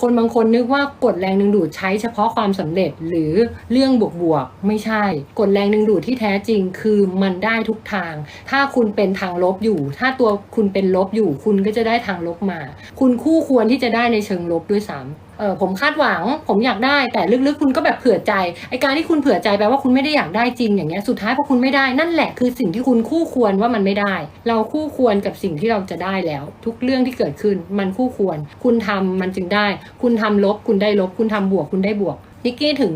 คนบางคนนึกว่ากฎแรงดึงดูดใช้เฉพาะความสำเร็จหรือเรื่องบวกๆไม่ใช่ กฎแรงดึงดูดที่แท้จริงคือมันได้ทุกทาง ถ้าคุณเป็นทางลบอยู่ ถ้าตัวคุณเป็นลบอยู่ คุณก็จะได้ทางลบมา คุณคู่ควรที่จะได้ในเชิงลบด้วยซ้ำเออผมคาดหวัง ผมอยากได้แต่ลึกๆ คุณก็แบบเผื่อใจไอการที่คุณเผื่อใจแปลว่าคุณไม่ได้อยากได้จริงอย่างเงี้ยสุดท้ายพอคุณไม่ได้นั่นแหละคือสิ่งที่คุณคู่ควรว่ามันไม่ได้ เราคู่ควรกับสิ่งที่เราจะได้แล้ว ทุกเรื่องที่เกิดขึ้นมันคู่ควร คุณทำมันจึงได้คุณทำลบคุณได้ลบ คุณทำบวกคุณได้บวกนิกกี้ถึง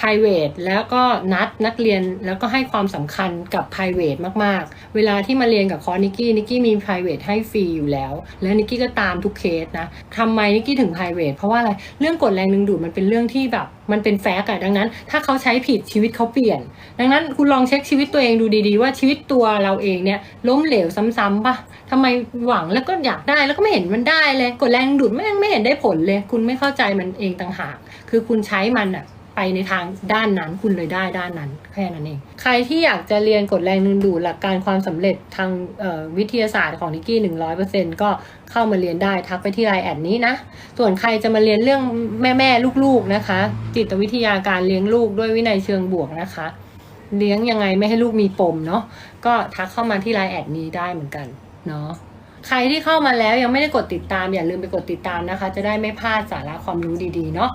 private แล้วก็นัดนักเรียนแล้วก็ให้ความสำคัญกับ private มาก ๆ เวลาที่มาเรียนกับคอร์นิกกี้นิกกี้มี private ให้ฟรีอยู่แล้ว และนิกกี้ก็ตามทุกเคสนะทำไมนิกกี้ถึง private เพราะว่าอะไร เรื่องกฎแรงดึงดูดมันเป็นเรื่องที่แบบมันเป็นแฟกต์อะดังนั้น ถ้าเขาใช้ผิดชีวิตเขาเปลี่ยน ดังนั้นคุณลองเช็คชีวิตตัวเองดูดีๆ ว่าชีวิตตัวเราเองเนี่ยล้มเหลวซ้ำๆปะทำไมหวังแล้วก็อยากได้แล้วก็ไม่เห็นมันได้เลยกฎแรงดึงดูดไม่งไม่เห็นได้ผลเลย คุณไม่เข้าใจมันเองต่างหาก คือคุณใช้มันอะ ไปในทางด้านนั้นคุณเลยได้ด้านนั้น แค่นั้นเอง ใครที่อยากจะเรียนกฎแรงดึงดูดหลักการความสำเร็จทางวิทยาศาสตร์ของนิกกี้หนึ่งร้อยเปอร์เซ็นก็เข้ามาเรียนได้ทักไปที่ไลน์แอดนี้นะ ส่วนใครจะมาเรียนเรื่องแม่แม่ๆลูกๆนะคะ จิตวิทยาการเลี้ยงลูกด้วยวินัยเชิงบวกนะคะ เลี้ยงยังไงไม่ให้ลูกมีปมเนาะก็ทักเข้ามาที่ไลน์แอดนี้ได้เหมือนกันเนาะใครที่เข้ามาแล้วยังไม่ได้กดติดตามอย่าลืมไปกดติดตามนะคะ จะได้ไม่พลาดสาระความรู้ดีๆ เนาะ